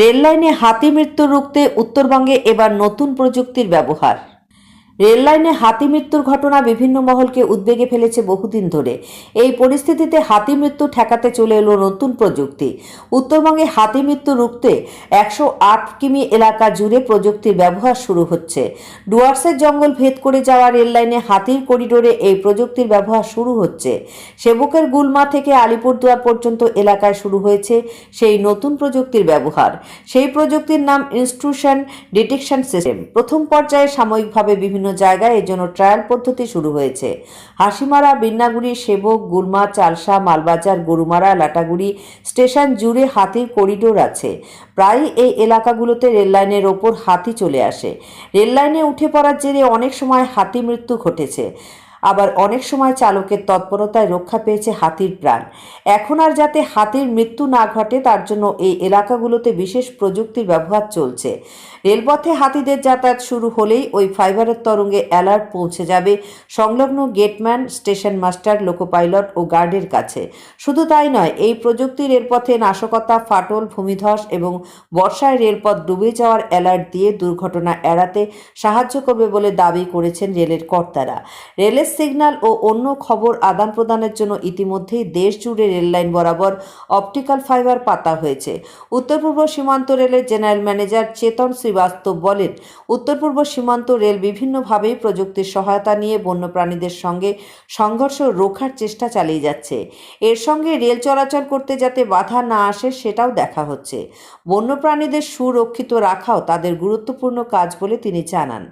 রেললাইনে হাতি মৃত্যু রুখতে উত্তরবঙ্গে এবার নতুন প্রযুক্তির ব্যবহার। রেললাইনে হাতি মৃত্যুর ঘটনা বিভিন্ন মহলকে উদ্বেগে ফেলেছে বহুদিন ধরে। এই পরিস্থিতিতে হাতি মৃত্যু ঠেকাতে চলে এলো নতুন প্রযুক্তি। উত্তরবঙ্গে হাতি মৃত্যু রুখতে একশো আট কিমি এলাকা জুড়ে প্রযুক্তির ব্যবহার শুরু হচ্ছে। ডুয়ার্সের জঙ্গল ভেদ করে যাওয়া রেললাইনে হাতির করিডোরে এই প্রযুক্তির ব্যবহার শুরু হচ্ছে। সেবকের গুলমা থেকে আলিপুরদুয়ার পর্যন্ত এলাকায় শুরু হয়েছে সেই নতুন প্রযুক্তির ব্যবহার। সেই প্রযুক্তির নাম ইনস্টিটিউশন ডিটেকশন সিস্টেম। প্রথম পর্যায়ে সাময়িকভাবে বিভিন্ন জায়গায় এর জন্য ট্রায়াল পদ্ধতি শুরু হয়েছে। হাসিমারা, বিন্নাগুড়ি, সেবক গুলমা চালসা, মালবাজার, গরুমারা, লাটাগুড়ি স্টেশন জুড়ে হাতির করিডোর আছে। প্রায় এই এলাকাগুলোতে রেললাইনের ওপর হাতি চলে আসে। রেললাইনে উঠে পড়ার জেরে অনেক সময় হাতি মৃত্যু ঘটেছে। আবার অনেক সময় চালকের তৎপরতায় রক্ষা পেয়েছে হাতির প্রাণ। এখন আর যাতে হাতির মৃত্যু না ঘটে, তার জন্য এই এলাকাগুলোতে বিশেষ প্রযুক্তির ব্যবহার চলছে। রেলপথে হাতিদের যাতায়াত শুরু হলেই ওই ফাইবারের তরঙ্গে অ্যালার্ট পৌঁছে যাবে সংলগ্ন gateman, station master loco pilot ও গার্ডের কাছে। শুধু তাই নয়, এই প্রযুক্তি রেলপথে নাশকতা, ফাটল, ভূমিধস এবং বর্ষায় রেলপথ ডুবে যাওয়ার অ্যালার্ট দিয়ে দুর্ঘটনা এড়াতে সাহায্য করবে বলে দাবি করেছেন রেলের কর্তারা। রেলের সিগন্যাল ও অন্য খবর আদান প্রদানের জন্য ইতিমধ্যেই দেশ জুড়ে রেললাইন বরাবর অপটিক্যাল ফাইবার পাতা হয়েছে। উত্তর পূর্ব সীমান্ত রেলের জেনারেল ম্যানেজার চেতন শ্রীবাস্তব বলেন, উত্তর পূর্ব সীমান্ত রেল বিভিন্নভাবেই প্রযুক্তির সহায়তা নিয়ে বন্যপ্রাণীদের সঙ্গে সংঘর্ষ রোখার চেষ্টা চালিয়ে যাচ্ছে। এর সঙ্গে রেল চলাচল করতে যাতে বাধা না আসে সেটাও দেখা হচ্ছে। বন্যপ্রাণীদের সুরক্ষিত রাখাও তাদের গুরুত্বপূর্ণ কাজ বলে তিনি জানান।